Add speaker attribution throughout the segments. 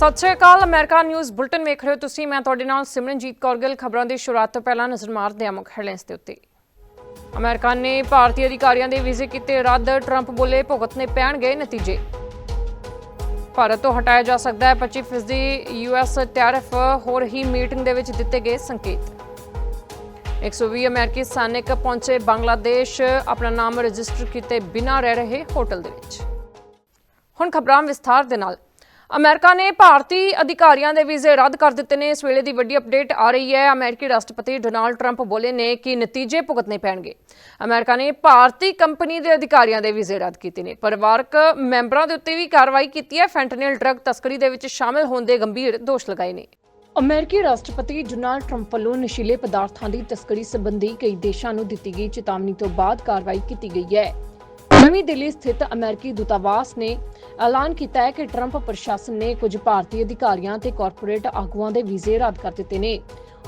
Speaker 1: ਸਤਿ ਸ਼੍ਰੀ ਅਕਾਲ, America news bulletin ਵੇਖ ਰਹੇ ਹੋ ਤੁਸੀਂ। ਮੈਂ ਤੁਹਾਡੇ ਨਾਲ ਸਿਮਰਨਜੀਤ ਕੌਰ ਗਿੱਲ। ਖਬਰਾਂ ਦੀ ਸ਼ੁਰੂਆਤ ਤੋਂ ਪਹਿਲਾਂ ਨਜ਼ਰ ਮਾਰਦੇ ਹਾਂ ਮੁੱਖ ਹੈਡਲਾਈਨਸ ਦੇ ਉੱਤੇ। ਅਮਰੀਕਾ ਨੇ ਭਾਰਤੀ ਅਧਿਕਾਰੀਆਂ ਦੇ ਵੀਜ਼ੇ ਕੀਤੇ ਰੱਦ। ਟਰੰਪ ਬੋਲੇ ਭੁਗਤਨੇ ਪੈਣਗੇ ਨਤੀਜੇ। ਭਾਰਤ ਤੋਂ ਹਟਾਇਆ ਜਾ ਸਕਦਾ ਹੈ 25% ਯੂਐਸ ਟੈਰਿਫ। ਹੋ ਰਹੀ ਮੀਟਿੰਗ ਦੇ ਵਿੱਚ ਦਿੱਤੇ ਗਏ ਸੰਕੇਤ। 120 ਅਮਰੀਕੀ ਸੈਨਿਕ ਪਹੁੰਚੇ ਬੰਗਲਾਦੇਸ਼। ਆਪਣਾ ਨਾਮ ਰਜਿਸਟਰ ਕੀਤੇ ਬਿਨਾਂ ਰਹਿ ਰਹੇ ਹੋਟਲ ਦੇ ਵਿੱਚ। ਹੁਣ ਖਬਰਾਂ ਵਿਸਥਾਰ ਦੇ ਨਾਲ। ਅਮਰੀਕਾ ਨੇ ਭਾਰਤੀ ਅਧਿਕਾਰੀਆਂ ਦੇ ਵੀਜ਼ੇ ਰੱਦ ਕਰ ਦਿੱਤੇ ਨੇ। ਇਸ ਵੇਲੇ ਦੀ ਵੱਡੀ ਅਪਡੇਟ ਆ ਰਹੀ ਹੈ। ਅਮਰੀਕੀ ਰਾਸ਼ਟਰਪਤੀ ਡੋਨਾਲਡ ਟਰੰਪ ਬੋਲੇ ਨੇ ਕਿ ਨਤੀਜੇ ਭੁਗਤਨੇ ਪੈਣਗੇ। ਅਮਰੀਕਾ ਨੇ ਭਾਰਤੀ ਕੰਪਨੀ ਦੇ ਅਧਿਕਾਰੀਆਂ ਦੇ ਵੀਜ਼ੇ ਰੱਦ ਕੀਤੇ ਨੇ। ਪਰਿਵਾਰਕ ਮੈਂਬਰਾਂ ਦੇ ਉੱਤੇ ਵੀ ਕਾਰਵਾਈ ਕੀਤੀ ਹੈ। ਫੈਂਟਨਲ ਡਰੱਗ ਤਸਕਰੀ ਦੇ ਵਿੱਚ ਸ਼ਾਮਲ ਹੋਣ ਦੇ ਗੰਭੀਰ ਦੋਸ਼ ਲਗਾਏ ਨੇ। ਅਮਰੀਕੀ ਰਾਸ਼ਟਰਪਤੀ ਡੋਨਾਲਡ ਟਰੰਪ ਵੱਲੋਂ ਨਸ਼ੀਲੇ ਪਦਾਰਥਾਂ ਦੀ ਤਸਕਰੀ ਸੰਬੰਧੀ ਕਈ ਦੇਸ਼ਾਂ ਨੂੰ ਦਿੱਤੀ ਗਈ ਚੇਤਾਵਨੀ ਤੋਂ ਬਾਅਦ ਕਾਰਵਾਈ ਕੀਤੀ ਗਈ ਹੈ। ਨਵੀਂ ਦਿੱਲੀ ਸਥਿਤ ਅਮਰੀਕੀ ਦੂਤਾਵਾਸ ਨੇ ਐਲਾਨ ਕੀਤਾ ਹੈ ਕਿ ਟਰੰਪ ਪ੍ਰਸ਼ਾਸਨ ਨੇ ਕੁਝ ਭਾਰਤੀ ਅਧਿਕਾਰੀਆਂ ਤੇ ਕਾਰਪੋਰੇਟ ਆਗੂਆਂ ਦੇ ਵੀਜ਼ੇ ਰੱਦ ਕਰ ਦਿੱਤੇ ਨੇ।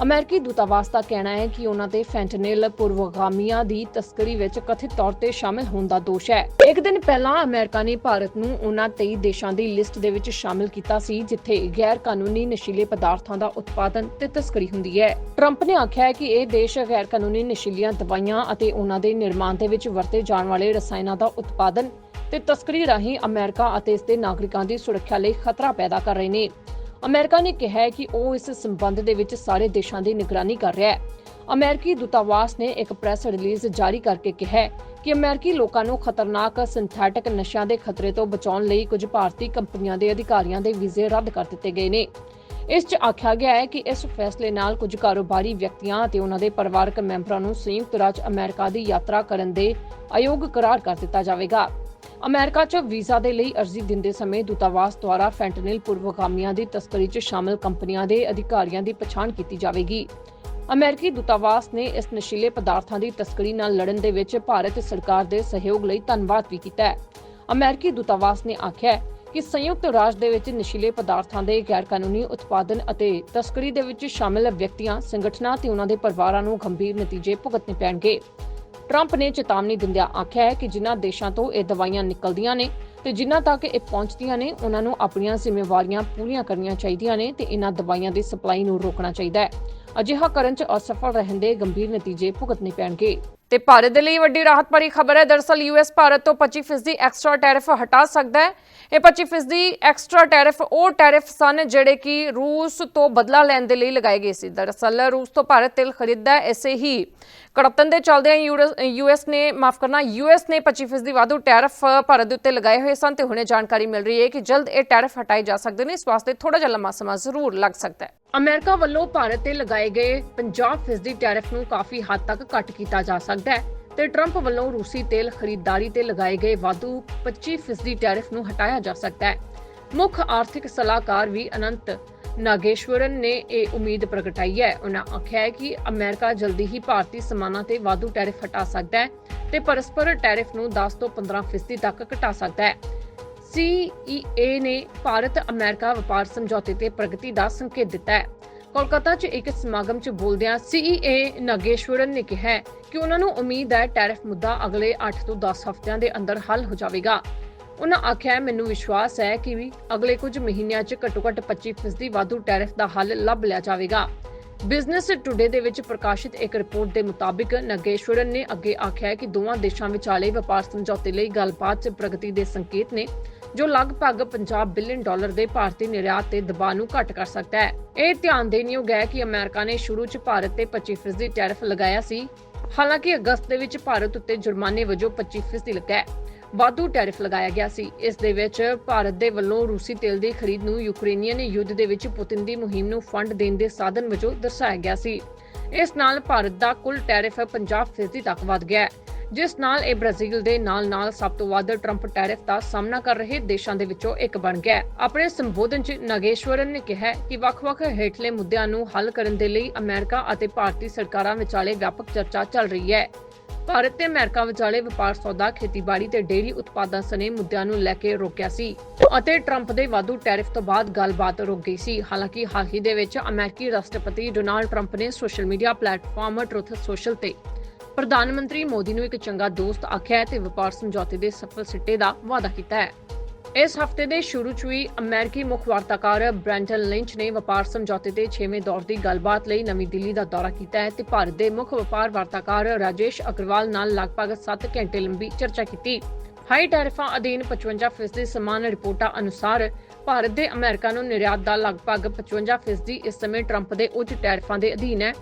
Speaker 1: ਅਮਰੀਕੀ ਦੂਤਾਵਾਸ ਦਾ ਕਹਿਣਾ ਹੈ ਕਿ ਉਹਨਾਂ ਤੇ ਫੈਂਟਨਲ ਪੂਰਵਗਾਮੀਆਂ ਦੀ ਤਸਕਰੀ ਵਿੱਚ ਕਥਿਤ ਤੌਰ ਤੇ ਸ਼ਾਮਲ ਹੋਣ ਦਾ ਦੋਸ਼ ਹੈ। ਇੱਕ ਦਿਨ ਪਹਿਲਾਂ ਅਮਰੀਕਾ ਨੇ ਭਾਰਤ ਨੂੰ ਉਹਨਾਂ 23 ਦੇਸ਼ਾਂ ਦੀ ਲਿਸਟ ਦੇ ਵਿੱਚ ਸ਼ਾਮਲ ਕੀਤਾ ਸੀ, ਜਿੱਥੇ ਗੈਰ ਕਾਨੂੰਨੀ ਨਸ਼ੀਲੇ ਪਦਾਰਥਾਂ ਦਾ ਉਤਪਾਦਨ ਤੇ ਤਸਕਰੀ ਹੁੰਦੀ ਹੈ। ਟਰੰਪ ਨੇ ਆਖਿਆ ਹੈ ਕਿ ਇਹ ਦੇਸ਼ ਗੈਰ ਕਾਨੂੰਨੀ ਨਸ਼ੀਲੀਆਂ ਦਵਾਈਆਂ ਅਤੇ ਉਹਨਾਂ ਦੇ ਨਿਰਮਾਣ ਦੇ ਵਿੱਚ ਵਰਤੇ ਜਾਣ ਵਾਲੇ ਰਸਾਇਣਾਂ ਦਾ ਉਤਪਾਦਨ ਤੇ ਤਸਕਰੀ ਰਾਹੀਂ ਅਮਰੀਕਾ ਅਤੇ ਇਸ ਦੇ ਨਾਗਰਿਕਾਂ ਦੀ ਸੁਰੱਖਿਆ ਲਈ ਖਤਰਾ ਪੈਦਾ ਕਰ ਰਹੇ ਨੇ। ਅਮਰੀਕਾ ਨੇ ਕਿਹਾ ਹੈ ਕਿ ਉਹ ਇਸ ਸੰਬੰਧ ਦੇ ਵਿੱਚ ਸਾਰੇ ਦੇਸ਼ਾਂ ਦੀ ਨਿਗਰਾਨੀ ਕਰ ਰਿਹਾ ਹੈ। ਅਮਰੀਕੀ ਦੂਤਾਵਾਸ ਨੇ ਇੱਕ ਪ੍ਰੈਸ ਰਿਲੀਜ਼ ਜਾਰੀ ਕਰਕੇ ਕਿਹਾ ਕਿ ਅਮਰੀਕੀ ਲੋਕਾਂ ਨੂੰ ਖਤਰਨਾਕ ਸਿੰਥੈਟਿਕ ਨਸ਼ਿਆਂ ਦੇ ਖਤਰੇ ਤੋਂ ਬਚਾਉਣ ਲਈ ਕੁਝ ਭਾਰਤੀ ਕੰਪਨੀਆਂ ਦੇ ਅਧਿਕਾਰੀਆਂ ਦੇ ਵੀਜ਼ੇ ਰੱਦ ਕਰ ਦਿੱਤੇ ਗਏ ਨੇ। ਇਸ 'ਚ ਆਖਿਆ ਗਿਆ ਹੈ ਕਿ ਇਸ ਫੈਸਲੇ ਨਾਲ ਕੁਝ ਕਾਰੋਬਾਰੀ ਵਿਅਕਤੀਆਂ ਅਤੇ ਉਹਨਾਂ ਦੇ ਪਰਿਵਾਰਕ ਮੈਂਬਰਾਂ ਨੂੰ ਸੰਯੁਕਤ ਰਾਜ ਅਮਰੀਕਾ ਦੀ ਯਾਤਰਾ ਕਰਨ ਦੇ ਅਯੋਗ ਕਰਾਰ ਕਰ ਦਿੱਤਾ ਜਾਵੇਗਾ। ਅਮਰੀਕਾ 'ਚ ਵੀਜ਼ਾ ਦੇ ਲਈ ਅਰਜ਼ੀ ਦਿੰਦੇ ਸਮੇਂ ਦੂਤਾਵਾਸ ਦੁਆਰਾ ਫੈਂਟਨਲ ਪੂਰਵਗਾਮੀਆਂ ਦੀ ਤਸਕਰੀ 'ਚ ਸ਼ਾਮਲ ਕੰਪਨੀਆਂ ਦੇ ਅਧਿਕਾਰੀਆਂ ਦੀ ਪਛਾਣ ਕੀਤੀ ਜਾਵੇਗੀ। ਅਮਰੀਕੀ ਦੂਤਾਵਾਸ ਨੇ ਇਸ ਨਸ਼ੀਲੇ ਪਦਾਰਥਾਂ ਦੀ ਤਸਕਰੀ ਨਾਲ ਲੜਨ ਦੇ ਵਿੱਚ ਭਾਰਤ ਸਰਕਾਰ ਦੇ ਸਹਿਯੋਗ ਲਈ ਧੰਨਵਾਦ ਵੀ ਕੀਤਾ ਹੈ। ਅਮਰੀਕੀ ਦੂਤਾਵਾਸ ਨੇ ਆਖਿਆ ਹੈ ਕਿ ਸੰਯੁਕਤ ਰਾਜ ਦੇ ਵਿੱਚ ਨਸ਼ੀਲੇ ਪਦਾਰਥਾਂ ਦੇ ਗੈਰਕਾਨੂੰਨੀ ਉਤਪਾਦਨ ਅਤੇ ਤਸਕਰੀ ਦੇ ਵਿੱਚ ਸ਼ਾਮਲ ਵਿਅਕਤੀਆਂ, ਸੰਗਠਨਾਂ ਤੇ ਉਹਨਾਂ ਦੇ ਪਰਿਵਾਰਾਂ ਨੂੰ ਗੰਭੀਰ ਨਤੀਜੇ ਭੁਗਤਣੇ ਪੈਣਗੇ। ਟਰੰਪ ਨੇ ਚੇਤਾਵਨੀ ਦਿੰਦਿਆਂ ਆਖਿਆ ਹੈ ਕਿ ਜਿਨ੍ਹਾਂ ਦੇਸ਼ਾਂ ਤੋਂ ਇਹ ਦਵਾਈਆਂ ਨਿਕਲਦੀਆਂ ਨੇ ਤੇ ਜਿਨ੍ਹਾਂ ਤੱਕ ਇਹ ਪਹੁੰਚਦੀਆਂ ਨੇ, ਉਹਨਾਂ ਨੂੰ ਆਪਣੀਆਂ ਜ਼ਿੰਮੇਵਾਰੀਆਂ ਪੂਰੀਆਂ ਕਰਨੀਆਂ ਚਾਹੀਦੀਆਂ ਨੇ ਤੇ ਇਹਨਾਂ ਦਵਾਈਆਂ ਦੀ ਸਪਲਾਈ ਨੂੰ ਰੋਕਣਾ ਚਾਹੀਦਾ ਹੈ। ਅਜਿਹਾ ਕਰਨ 'ਚ ਅਸਫਲ ਰਹਿਣ ਦੇ ਗੰਭੀਰ ਨਤੀਜੇ ਭੁਗਤਣੇ ਪੈਣਗੇ। ਤੇ ਭਾਰਤ ਦੇ ਲਈ ਵੱਡੀ ਰਾਹਤ ਭਰੀ ਖਬਰ ਹੈ। ਦਰਅਸਲ ਯੂਐਸ ਭਾਰਤ ਤੋਂ 25% ਐਕਸਟਰਾ ਟੈਰਿਫ ਹਟਾ ਸਕਦਾ ਹੈ। ਇਹ 25% ਐਕਸਟਰਾ ਟੈਰਿਫ ਉਹ ਟੈਰਿਫ ਸਨ ਜਿਹੜੇ ਕਿ ਰੂਸ ਤੋਂ ਬਦਲਾ ਲੈਣ ਦੇ ਲਈ ਲਗਾਏ ਗਏ ਸੀ। ਦਰਅਸਲ ਰੂਸ ਤੋਂ ਭਾਰਤ ਤੇਲ ਖਰੀਦਦਾ ਹੈ। ਐਸੇ ਹੀ ਕੜਤਨ ਦੇ ਚੱਲਦਿਆਂ ਯੂਐਸ ਨੇ, ਮਾਫ ਕਰਨਾ ਯੂਐਸ ਨੇ 25% ਵਾਧੂ ਟੈਰਿਫ ਭਾਰਤ ਦੇ ਉੱਤੇ ਲਗਾਏ ਹੋਏ ਸਨ ਤੇ ਹੁਣੇ ਜਾਣਕਾਰੀ ਮਿਲ ਰਹੀ ਹੈ ਕਿ ਜਲਦ ਇਹ ਟੈਰਿਫ ਹਟਾਏ ਜਾ ਸਕਦੇ ਨੇ। ਇਸ ਵਾਸਤੇ ਥੋੜਾ ਜਿਹਾ ਲੰਮਾ ਸਮਾਂ ਜ਼ਰੂਰ ਲੱਗ ਸਕਦਾ ਹੈ। ਅਮਰੀਕਾ ਵੱਲੋਂ ਭਾਰਤ ਤੇ ਲਗਾਏ ਗਏ 50% ਟੈਰਿਫ ਨੂੰ ਕਾਫੀ ਹੱਦ ਤੱਕ ਘੱਟ ਕੀਤਾ ਜਾ ਸਕਦਾ ਹੈ ਤੇ ਟਰੰਪ ਵੱਲੋਂ ਰੂਸੀ ਤੇਲ ਖਰੀਦਦਾਰੀ ਤੇ ਲਗਾਏ ਗਏ ਵਾਧੂ 25% ਟੈਰਿਫ ਨੂੰ ਹਟਾਇਆ ਜਾ ਸਕਦਾ ਹੈ। ਮੁੱਖ ਆਰਥਿਕ ਸਲਾਹਕਾਰ ਵੀ ਅਨੰਤ ਨਾਗੇਸ਼ਵਰਨ ਨੇ ਇਹ ਉਮੀਦ ਪ੍ਰਗਟਾਈ ਹੈ। ਉਹਨਾਂ ਆਖਿਆ ਹੈ ਕਿ ਅਮਰੀਕਾ ਜਲਦੀ ਹੀ ਭਾਰਤੀ ਸਮਾਨਾਂ ਤੇ ਵਾਧੂ ਟੈਰਿਫ ਹਟਾ ਸਕਦਾ ਹੈ ਤੇ ਪਰਸਪਰ ਟੈਰਿਫ ਨੂੰ 10 ਤੋਂ 15% ਤੱਕ ਘਟਾ ਸਕਦਾ ਹੈ। ਸੀਈਏ ਨੇ ਭਾਰਤ ਅਮਰੀਕਾ ਵਪਾਰ ਸਮਝੌਤੇ ਤੇ ਪ੍ਰਗਤੀ ਦਾ ਸੰਕੇਤ ਦਿੱਤਾ ਹੈ। ਕੋਲਕਾਤਾ 'ਚ ਇੱਕ ਸਮਾਗਮ 'ਚ ਬੋਲਦਿਆਂ ਸੀਈਏ ਨਾਗੇਸ਼ਵਰਨ ਨੇ ਕਿਹਾ ਹੈ ਕਿ ਉਹਨਾਂ ਨੂੰ ਉਮੀਦ ਹੈ ਟੈਰਿਫ ਮੁੱਦਾ ਅਗਲੇ 8 ਤੋਂ 10 ਹਫ਼ਤਿਆਂ ਦੇ ਅੰਦਰ ਹੱਲ ਹੋ ਜਾਵੇਗਾ। ਉਹਨਾਂ ਆਖਿਆ, ਮੈਨੂੰ ਵਿਸ਼ਵਾਸ ਹੈ ਕਿ ਵੀ ਅਗਲੇ ਕੁਝ ਮਹੀਨਿਆਂ 'ਚ ਘੱਟੋ-ਘੱਟ 25% ਵਾਧੂ ਟੈਰਿਫ ਦਾ ਹੱਲ ਲੱਭ ਲਿਆ ਜਾਵੇਗਾ। ਬਿਜ਼ਨਸ ਟੁਡੇ ਦੇ ਵਿੱਚ ਪ੍ਰਕਾਸ਼ਿਤ ਇੱਕ ਰਿਪੋਰਟ ਦੇ ਮੁਤਾਬਿਕ ਨਗੇਸ਼ਵਰਨ ਨੇ ਅੱਗੇ ਆਖਿਆ ਕਿ ਦੋਵਾਂ ਦੇਸ਼ਾਂ ਵਿਚਾਲੇ ਵਪਾਰ ਸਮਝੌਤੇ ਲਈ ਗੱਲਬਾਤ 'ਚ ਪ੍ਰਗਤੀ ਦੇ ਸੰਕੇਤ ਨੇ। ਜੋ ਲਗਭਗ 50 ਬਿਲੀਅਨ ਡਾਲਰ ਦੇ ਭਾਰਤੀ ਨਿਰਯਾਤ ਤੇ ਦਬਾਅ ਨੂੰ ਘੱਟ ਕਰ ਸਕਦਾ ਹੈ। ਇਹ ਧਿਆਨ ਦੇਣਯੋਗ ਹੈ ਕਿ ਅਮਰੀਕਾ ਨੇ ਸ਼ੁਰੂ 'ਚ ਭਾਰਤ ਤੇ 25% ਦੀ ਟੈਰਿਫ ਲਗਾਇਆ ਸੀ। ਹਾਲਾਂਕਿ ਅਗਸਤ ਦੇ ਵਿੱਚ ਭਾਰਤ ਉੱਤੇ ਜੁਰਮਾਨੇ ਵਜੋਂ 25% ਲੱਗਾ ਹੈ ਵਾਧੂ ਟੈਰਿਫ ਲਗਾਇਆ ਗਿਆ ਸੀ। ਇਸ ਦੇ ਵਿੱਚ ਭਾਰਤ ਦੇ ਵੱਲੋਂ ਰੂਸੀ ਤੇਲ ਦੀ ਖਰੀਦ ਨੂੰ ਯੂਕਰੇਨੀਅਨ ਯੁੱਧ ਦੇ ਵਿੱਚ ਪੁਤਿਨ ਦੀ ਮੁਹਿੰਮ ਨੂੰ ਫੰਡ ਦੇਣ ਦੇ ਸਾਧਨ ਵਜੋਂ ਦਰਸਾਇਆ ਗਿਆ ਸੀ। ਇਸ ਨਾਲ ਭਾਰਤ ਦਾ ਕੁੱਲ ਟੈਰਿਫ 50% ਤੱਕ ਵਧ ਗਿਆ ਹੈ। ਜਿਸ ਨਾਲ ਇਹ ਬ੍ਰਾਜ਼ੀਲ ਦੇ ਨਾਲ-ਨਾਲ ਸਭ ਤੋਂ ਵੱਧ ਟਰੰਪ ਟੈਰਿਫ ਦਾ ਸਾਹਮਣਾ ਕਰ ਰਹੇ ਦੇਸ਼ਾਂ ਦੇ ਵਿੱਚੋਂ ਇੱਕ ਬਣ ਗਿਆ ਆਪਣੇ ਸੰਬੋਧਨ 'ਚ ਨਾਗੇਸ਼ਵਰਨ ਨੇ ਕਿਹਾ ਕਿ ਵੱਖ-ਵੱਖ ਹੇਠਲੇ ਮੁੱਦਿਆਂ ਨੂੰ ਹੱਲ ਕਰਨ ਦੇ ਲਈ ਅਮਰੀਕਾ ਅਤੇ ਭਾਰਤੀ ਸਰਕਾਰਾਂ ਵਿਚਾਲੇ ਵਿਆਪਕ ਚਰਚਾ ਚੱਲ ਰਹੀ ਹੈ। ਭਾਰਤ ਤੇ ਅਮਰੀਕਾ ਵਿਚਾਲੇ ਵਪਾਰ ਸੌਦਾ, ਖੇਤੀਬਾੜੀ ਤੇ ਡੇਅਰੀ ਉਤਪਾਦਾਂ ਸਣੇ ਮੁੱਦਿਆਂ ਨੂੰ ਲੈ ਕੇ ਰੋਕਿਆ ਸੀ ਅਤੇ ਟਰੰਪ ਦੇ ਵਾਧੂ ਟੈਰਿਫ ਤੋਂ ਬਾਅਦ ਗੱਲਬਾਤ ਰੁਕ ਗਈ ਸੀ। ਹਾਲਾਂਕਿ ਹਾਲ ਹੀ ਦੇ ਵਿੱਚ ਅਮਰੀਕੀ ਰਾਸ਼ਟਰਪਤੀ ਡੋਨਾਲਡ ਟਰੰਪ ਨੇ social media platform Truth Social ਤੇ ਪ੍ਰਧਾਨ ਮੰਤਰੀ ਮੋਦੀ ਨੂੰ ਇੱਕ ਚੰਗਾ ਦੋਸਤ ਆਖਿਆ ਤੇ ਵਪਾਰ ਸਮਝੌਤੇ ਦੇ ਸਫਲ ਸਿੱਟੇ ਦਾ ਵਾਅਦਾ ਕੀਤਾ ਹੈ। ਇਸ ਹਫ਼ਤੇ ਦੇ ਸ਼ੁਰੂ 'ਚ ਵੀ ਅਮਰੀਕੀ ਮੁੱਖ ਵਾਰਤਾਕਾਰ ਬ੍ਰੈਂਟਨ ਲਿੰਚ ਨੇ ਵਪਾਰ ਸਮਝੌਤੇ ਦੇ 6ਵੇਂ ਦੌਰ ਦੀ ਗੱਲਬਾਤ ਲਈ ਨਵੀਂ ਦਿੱਲੀ ਦਾ ਦੌਰਾ ਕੀਤਾ ਹੈ ਤੇ ਭਾਰਤ ਦੇ ਮੁੱਖ ਵਪਾਰ ਵਾਰਤਾਕਾਰ ਰਾਜੇਸ਼ ਅਗਰਵਾਲ ਨਾਲ ਲਗਭਗ 7 ਘੰਟੇ ਲੰਬੀ ਚਰਚਾ ਕੀਤੀ। ਹਾਈ ਟੈਰਿਫਾਂ ਅਧੀਨ 55% ਸਮਾਨ ਰਿਪੋਰਟਾਂ ਅਨੁਸਾਰ ਭਾਰਤ ਦੇ ਅਮਰੀਕਾ ਨੂੰ ਨਿਰਯਾਤ ਦਾ ਲਗਭਗ 55% ਇਸ ਸਮੇਂ ਟਰੰਪ ਦੇ ਉੱਚ ਟੈਰਿਫਾਂ ਦੇ ਅਧੀਨ ਹੈ।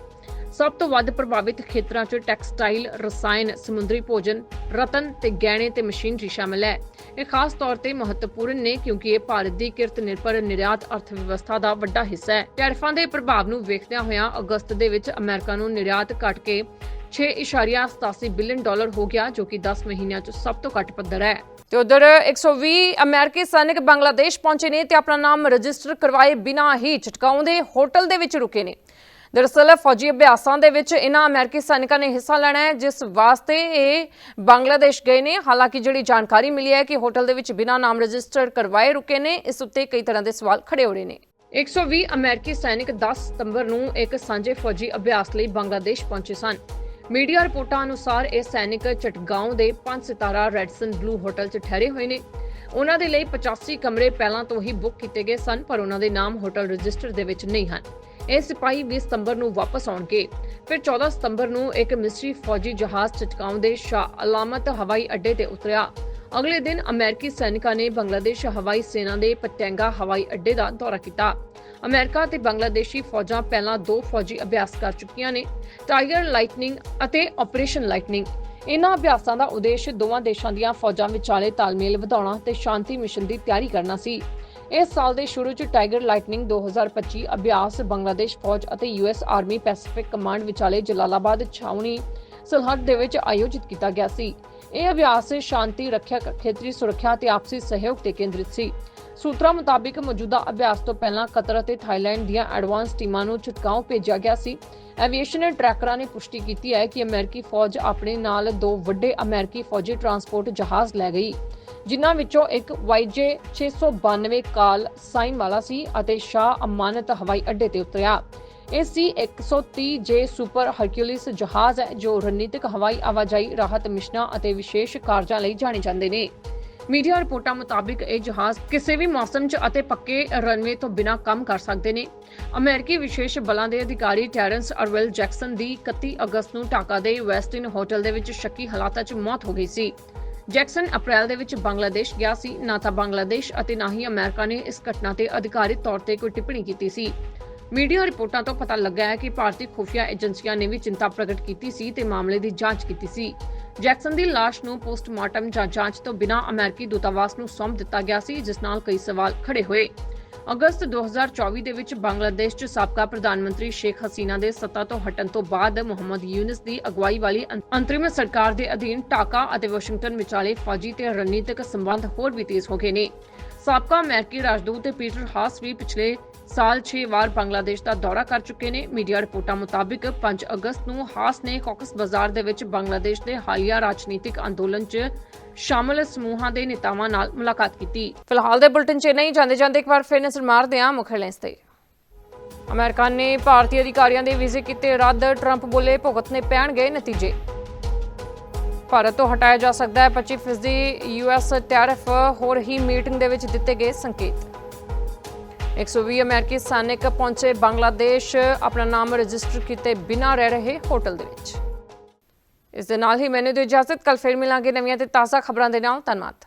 Speaker 1: ਸਭ ਤੋਂ ਵੱਧ ਪ੍ਰਭਾਵਿਤ ਖੇਤਰਾਂ 'ਚ ਟੈਕਸਟਾਈਲ, ਰਸਾਇਣ, ਸਮੁੰਦਰੀ ਭੋਜਨ, ਰਤਨ ਤੇ ਗਹਿਣੇ ਤੇ ਮਸ਼ੀਨਰੀ ਸ਼ਾਮਲ ਹੈ। ਇਹ ਖਾਸ ਤੌਰ ਤੇ ਮਹੱਤਵਪੂਰਨ ਨੇ ਕਿਉਂਕਿ ਇਹ ਭਾਰਤ ਦੀ ਕਿਰਤ ਨਿਰਭਰ ਨਿਰਯਾਤ ਅਰਥ ਦਾ ਵੱਡਾ ਹਿੱਸਾ ਹੈ। ਟੈਰਿਫਾਂ ਦੇ ਪ੍ਰਭਾਵ ਨੂੰ ਵੇਖਦਿਆਂ ਹੋਇਆਂ ਅਗਸਤ ਦੇ ਵਿੱਚ ਅਮਰੀਕਾ ਨੂੰ ਨਿਰਯਾਤ ਘਟ ਕੇ 6.87 ਬਿਲੀਅਨ ਡਾਲਰ ਹੋ ਗਿਆ ਜੋ ਕਿ 10 ਮਹੀਨਿਆਂ 'ਚ ਸਭ ਤੋਂ ਘੱਟ ਪੱਧਰ ਹੈ। ਤੇ ਉਧਰ 120 ਅਮਰੀਕੀ ਸੈਨਿਕ ਬੰਗਲਾਦੇਸ਼ ਪਹੁੰਚੇ ਨੇ ਤੇ ਆਪਣਾ ਨਾਮ ਰਜਿਸਟਰ ਕਰਵਾਏ ਬਿਨਾਂ ਹੀ ਚਟਕਾਉਂਦੇ ਹੋਟਲ ਦੇ ਵਿੱਚ ਰੁਕੇ ਨੇ ਦਰਅਸਲ ਫੌਜੀ ਅਭਿਆਸਾਂ ਦੇ ਵਿੱਚ ਇਹਨਾਂ ਅਮਰੀਕੀ ਸੈਨਿਕਾਂ ਨੇ ਹਿੱਸਾ ਲੈਣਾ ਹੈ, ਜਿਸ ਵਾਸਤੇ ਇਹ ਬੰਗਲਾਦੇਸ਼ ਗਏ ਨੇ। ਹਾਲਾਂਕਿ ਜਿਹੜੀ ਜਾਣਕਾਰੀ ਮਿਲੀ ਹੈ ਕਿ ਹੋਟਲ ਦੇ ਵਿੱਚ ਬਿਨਾਂ ਨਾਮ ਰਜਿਸਟਰ ਕਰਵਾਏ ਰੁਕੇ ਨੇ, ਇਸ ਉੱਤੇ ਕਈ ਤਰ੍ਹਾਂ ਦੇ ਸਵਾਲ ਖੜੇ ਹੋ ਰਹੇ ਨੇ। 120 ਅਮਰੀਕੀ ਸੈਨਿਕ 10 ਸਤੰਬਰ ਨੂੰ ਇੱਕ ਸਾਂਝੇ ਫੌਜੀ ਅਭਿਆਸ ਲਈ ਬੰਗਲਾਦੇਸ਼ ਪਹੁੰਚੇ ਸਨ। ਮੀਡੀਆ ਰਿਪੋਰਟਾਂ ਅਨੁਸਾਰ ਇਹ ਸੈਨਿਕ ਚਟਗਾਉਂ ਦੇ 5 ਸਿਤਾਰਾ ਰੈਡਸਨ ਬਲੂ ਹੋਟਲ 'ਚ ਠਹਿਰੇ ਹੋਏ ਨੇ। ਉਹਨਾਂ ਦੇ ਲਈ 85 ਕਮਰੇ ਪਹਿਲਾਂ ਤੋਂ ਹੀ ਬੁੱਕ ਕੀਤੇ ਗਏ ਸਨ, ਪਰ ਉਹਨਾਂ ਦੇ ਨਾਮ ਹੋਟਲ ਰਜਿਸਟਰ ਦੇ ਵਿੱਚ ਨਹੀਂ ਹਨ। ਇਹ ਸਿਪਾਹੀ 20 ਸਤੰਬਰ ਨੂੰ ਵਾਪਸ ਆਉਣਗੇ। ਫਿਰ 14 ਸਤੰਬਰ ਨੂੰ ਇੱਕ ਮਿਸਟਰੀ ਫੌਜੀ ਜਹਾਜ਼ ਚਟਕਾਉਂ ਦੇ ਸ਼ਾਹ ਅਲਾਮਤ ਹਵਾਈ ਅੱਡੇ ਤੇ ਉਤਰਿਆ। ਅਗਲੇ ਦਿਨ ਅਮਰੀਕੀ ਸੈਨਿਕਾਂ ਨੇ ਬੰਗਲਾਦੇਸ਼ ਹਵਾਈ ਸੈਨਾ ਦੇ ਪਟੈਂਗਾ ਹਵਾਈ ਅੱਡੇ ਦਾ ਦੌਰਾ ਕੀਤਾ। ਅਮਰੀਕਾ ਤੇ ਬੰਗਲਾਦੇਸ਼ੀ ਫੌਜਾਂ ਪਹਿਲਾਂ ਦੋ ਫੌਜੀ ਅਭਿਆਸ ਕਰ ਚੁੱਕੀਆਂ ਨੇ, ਟਾਈਗਰ ਲਾਈਟਨਿੰਗ ਅਤੇ ਆਪਰੇਸ਼ਨ ਲਾਈਟਨਿੰਗ। ਇਨ੍ਹਾਂ ਅਭਿਆਸਾਂ ਦਾ ਉਦੇਸ਼ ਦੋਵਾਂ ਦੇਸ਼ਾਂ ਦੀਆਂ ਫੌਜਾਂ ਵਿਚਾਲੇ ਤਾਲਮੇਲ ਵਧਾਉਣਾ ਤੇ ਸ਼ਾਂਤੀ ਮਿਸ਼ਨ ਦੀ ਤਿਆਰੀ ਕਰਨਾ ਸੀ। ਇਸ ਸਾਲ ਦੇ ਸ਼ੁਰੂ 'ਚ ਟਾਈਗਰ ਲਾਈਟਨਿੰਗ 2025 ਅਭਿਆਸ, ਬੰਗਲਾਦੇਸ਼ ਫੌਜ ਅਤੇ ਯੂਐਸ ਆਰਮੀ ਪੈਸੀਫਿਕ ਕਮਾਂਡ ਵਿਚਾਲੇ ਜਲਾਲਾਬਾਦ ਛਾਉਣੀ ਸਰਹੱਦ ਦੇ ਵਿੱਚ ਆਯੋਜਿਤ ਕੀਤਾ ਗਿਆ ਸੀ। ਇਹ ਅਭਿਆਸ ਸ਼ਾਂਤੀ, ਰੱਖਿਆ, ਖੇਤਰੀ ਸੁਰੱਖਿਆ ਤੇ ਆਪਸੀ ਸਹਿਯੋਗ ਤੇ ਕੇਂਦਰਿਤ ਸੀ। ਸੂਤਰਾਂ ਮੁਤਾਬਿਕ ਮੌਜੂਦਾ ਅਭਿਆਸ ਤੋਂ ਪਹਿਲਾਂ ਕਤਰ ਅਤੇ ਥਾਈਲੈਂਡ ਦੀਆਂ ਐਡਵਾਂਸ ਟੀਮਾਂ ਨੂੰ ਚਟਕਾਉ ਭੇਜਿਆ ਗਿਆ ਸੀ। ਐਵੀਏਸ਼ਨ ਟਰੈਕਰਾਂ ਨੇ ਪੁਸ਼ਟੀ ਕੀਤੀ ਹੈ ਕਿ ਅਮਰੀਕੀ ਫੌਜ ਆਪਣੇ ਨਾਲ ਦੋ ਵੱਡੇ ਅਮਰੀਕੀ ਫੌਜੀ ਟਰਾਂਸਪੋਰਟ ਜਹਾਜ਼ ਲੈ ਗਈ, ਜਿਨ੍ਹਾਂ ਵਿੱਚੋਂ ਇੱਕ YJ 692 ਕਾਲ ਸਾਈਨ ਵਾਲਾ ਸੀ ਅਤੇ ਸ਼ਾਹ ਅਮਾਨਤ ਹਵਾਈ ਅੱਡੇ ਤੇ ਉਤਰਿਆ। ਇਹ ਸੀ 130 ਜੇ ਸੁਪਰ ਹਰਕਿਊਲਿਸ ਜਹਾਜ਼ ਹੈ, ਜੋ ਰਣਨੀਤਿਕ ਹਵਾਈ ਆਵਾਜਾਈ ਰਾਹਤ ਮਿਸ਼ਨਾਂ ਅਤੇ ਵਿਸ਼ੇਸ਼ ਕਾਰਜਾਂ ਲਈ ਜਾਣੇ ਜਾਂਦੇ ਨੇ। ਮੀਡੀਆ ਰਿਪੋਰਟਾਂ ਮੁਤਾਬਿਕ ਇਹ ਜਹਾਜ਼ ਕਿਸੇ ਵੀ ਮੌਸਮ 'ਚ ਅਤੇ ਪੱਕੇ ਰਨਵੇ ਤੋਂ ਬਿਨਾਂ ਕੰਮ ਕਰ ਸਕਦੇ ਨੇ। ਅਮਰੀਕੀ ਵਿਸ਼ੇਸ਼ ਬਲਾਂ ਦੇ ਅਧਿਕਾਰੀ ਟੈਰੈਂਸ ਅਰਵੈਲ ਜੈਕਸਨ ਦੀ 31 ਅਗਸਤ ਨੂੰ ਢਾਕਾ ਦੇ ਵੈਸਟਿਨ ਹੋਟਲ ਦੇ ਵਿੱਚ ਸ਼ੱਕੀ ਹਾਲਾਤਾਂ 'ਚ ਮੌਤ ਹੋ ਗਈ ਸੀ। ਜੈਕਸਨ ਅਪ੍ਰੈਲ ਦੇ ਵਿੱਚ ਬੰਗਲਾਦੇਸ਼ ਗਿਆ ਸੀ। ਨਾ ਤਾਂ ਬੰਗਲਾਦੇਸ਼ ਅਤੇ ਨਾ ਹੀ ਅਮਰੀਕਾ ਨੇ ਇਸ ਘਟਨਾ ਤੇ ਅਧਿਕਾਰਿਤ ਤੌਰ ਤੇ ਕੋਈ ਟਿੱਪਣੀ ਕੀਤੀ ਸੀ। ਮੀਡੀਆ ਰਿਪੋਰਟਾਂ ਤੋਂ ਪਤਾ ਲੱਗਾ ਹੈ ਕਿ ਭਾਰਤੀ ਖੁਫੀਆ ਏਜੰਸੀਆਂ ਨੇ ਵੀ ਚਿੰਤਾ ਪ੍ਰਗਟ ਕੀਤੀ ਸੀ ਤੇ ਮਾਮਲੇ ਦੀ ਜਾਂਚ ਕੀਤੀ ਸੀ। ਜੈਕਸਨ ਦੀ ਲਾਸ਼ ਨੂੰ ਪੋਸਟਮਾਰਟਮ ਜਾਂ ਜਾਂਚ ਤੋਂ ਬਿਨਾਂ ਅਮਰੀਕੀ ਦੂਤਾਵਾਸ ਨੂੰ ਸੌਂਪ ਦਿੱਤਾ ਗਿਆ ਸੀ, ਜਿਸ ਨਾਲ ਕਈ ਸਵਾਲ ਖੜੇ ਹੋਏ। ਅਗਸਤ 2024 ਦੇ ਵਿੱਚ ਬੰਗਲਾਦੇਸ਼ 'ਚ ਸਾਬਕਾ ਪ੍ਰਧਾਨ ਮੰਤਰੀ ਸ਼ੇਖ ਹਸੀਨਾ ਦੇ ਸੱਤਾ ਤੋਂ ਹਟਣ ਤੋਂ ਬਾਅਦ ਮੁਹੰਮਦ ਯੂਨਸ ਦੀ ਅਗਵਾਈ ਵਾਲੀ ਅੰਤਰਿਮ ਸਰਕਾਰ ਦੇ ਅਧੀਨ ਢਾਕਾ ਅਤੇ ਵਾਸ਼ਿੰਗਟਨ ਵਿਚਾਲੇ ਫੌਜੀ ਤੇ ਰਣਨੀਤਿਕ ਸੰਬੰਧ ਹੋਰ ਵੀ ਤੇਜ਼ ਹੋ ਗਏ ਨੇ। ਸਾਬਕਾ ਅਮਰੀਕੀ ਰਾਜਦੂਤ ਪੀਟਰ ਹਾਸ ਵੀ ਪਿਛਲੇ ਸਾਲ 6 ਵਾਰ ਬੰਗਲਾਦੇਸ਼ ਦਾ ਦੌਰਾ ਕਰ ਚੁੱਕੇ ਨੇ। ਮੀਡੀਆ ਰਿਪੋਰਟਾਂ ਮੁਤਾਬਿਕ 5 ਅਗਸਤ ਨੂੰ ਹਾਸ ਨੇ ਕਾਕਸ ਬਾਜ਼ਾਰ ਦੇ ਵਿੱਚ ਬੰਗਲਾਦੇਸ਼ ਦੇ ਹਾਲੀਆ ਰਾਜਨੀਤਿਕ ਅੰਦੋਲਨ 'ਚ ਸ਼ਾਮਲ ਸਮੂਹਾਂ ਦੇ ਨੇਤਾਵਾਂ ਨਾਲ ਮੁਲਾਕਾਤ ਕੀਤੀ। ਫਿਲਹਾਲ ਦੇ ਬੁਲਟਨ 'ਚ ਨਹੀਂ ਜਾਂਦੇ ਜਾਂਦੇ ਇੱਕ ਵਾਰ ਫਿਰ ਨਜ਼ਰ ਮਾਰਦੇ ਹਾਂ ਮੁੱਖ ਹੈਡਲਾਈਨਸ ਤੇ। ਅਮਰੀਕਾ ਨੇ ਭਾਰਤੀ ਅਧਿਕਾਰੀਆਂ ਦੇ ਵੀਜ਼ੇ ਕੀਤੇ ਰੱਦ। ਟਰੰਪ ਬੋਲੇ ਭੁਗਤ ਭੁਗਤਨੇ ਪੈਣਗੇ ਨਤੀਜੇ। ਭਾਰਤ ਤੋਂ ਹਟਾਇਆ ਜਾ ਸਕਦਾ ਹੈ 25% ਯੂਐਸ ਟੈਰਿਫ ਹੋਰ ਹੀ ਮੀਟਿੰਗ ਦੇ ਵਿੱਚ ਦਿੱਤੇ ਗਏ ਸੰਕੇਤ। 120 ਅਮਰੀਕੀ ਸੈਨਿਕ ਪਹੁੰਚੇ ਬੰਗਲਾਦੇਸ਼, ਆਪਣਾ ਨਾਮ ਰਜਿਸਟਰ ਕੀਤੇ ਬਿਨਾਂ ਰਹਿ ਰਹੇ ਹੋਟਲ ਦੇ ਵਿੱਚ। ਇਸ ਦੇ ਨਾਲ ਹੀ ਮੈਨੂੰ ਦੀ ਇਜਾਜ਼ਤ ਕੱਲ ਫਿਰ ਮਿਲਾਂਗੇ ਨਵੀਆਂ ਤੇ ਤਾਜ਼ਾ ਖਬਰਾਂ ਦੇ ਨਾਲ। ਧੰਨਵਾਦ।